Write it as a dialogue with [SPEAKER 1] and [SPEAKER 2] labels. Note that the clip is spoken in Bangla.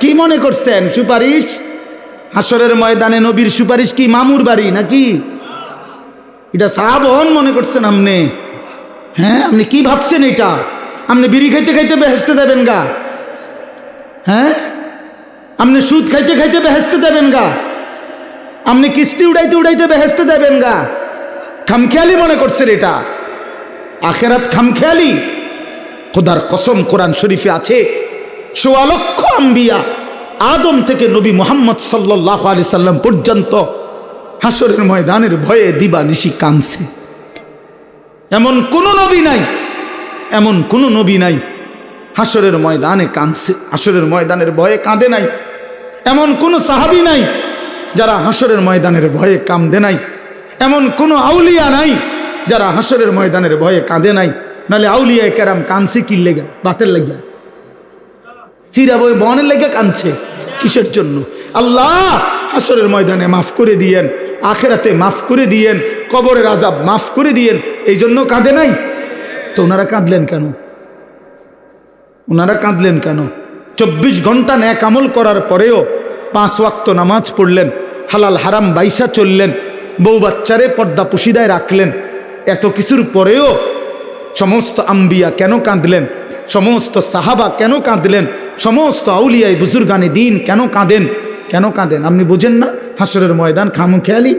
[SPEAKER 1] কি মনে করছেন? সুপারিশ? হাসরের ময়দানে নবীর সুপারিশ কি মামুর বাড়ি নাকি? এটা সাহাবন মনে করছেন আপনি হ্যাঁ আপনি কি ভাবছেন এটা? আপনি বিড়ি খাইতে খাইতে বেহেস্তে যাবেন গা। হ্যাঁ? আপনি সুদ খাইতে খাইতে বেহেস্তে যাবেন গা। আপনি কিস্তি উড়াইতে উড়াইতে বেহেস্তে যাবেন গা। খামখেয়ালি মনে করছেন এটা? আখেরাত খামখেয়ালি? খোদার কসম কোরআন শরীফে আছে সোয়া আম্বিয়া আদম থেকে নবী মোহাম্মদ সাল্লাহ আলি সাল্লাম পর্যন্ত হাসরের ময়দানের ভয়ে দিবা নিশি কাঁদছে। এমন কোনো নবী নাই, এমন কোনো নবী নাই হাসরের ময়দানে কাঁদছে হাসরের ময়দানের ভয়ে কাঁদে নাই। এমন কোনো সাহাবি নাই যারা হাসরের ময়দানের ভয়ে কাঁদে নাই। এমন কোনো আউলিয়া নাই যারা হাসরের ময়দানের ভয়ে কাঁদে নাই। নাহলে আউলিয়া কেরাম কাঁদছে কি লেগা? বাতের লেগা। চিরা বই বনের লেগে কাঁদছে। কিসের জন্য? আল্লাহ, হাসরের ময়দানে মাফ করে দিয়েন, আখেরাতে মাফ করে দিয়েন, কবরের আজাব মাফ করে দিয়েন, এই জন্য কাঁদে নাই? তো ওনারা কাঁদলেন কেন? ওনারা কাঁদলেন কেন? চব্বিশ ঘণ্টা ন্যাক আমল করার পরেও পাঁচ ওয়াক্ত নামাজ পড়লেন, হালাল হারাম বাইসা চললেন, বউ বাচ্চারে পর্দা পুশিদায় রাখলেন। এত কিছুর পরেও সমস্ত আম্বিয়া কেন কাঁদলেন? সমস্ত সাহাবা কেন কাঁদলেন? সমস্ত আউলিয়ায় বুজুর্গানে দিন কেন কাঁদেন? কেন কাঁদেন? আপনি বুঝেন না? হাসরের ময়দান খামু খেয়ালি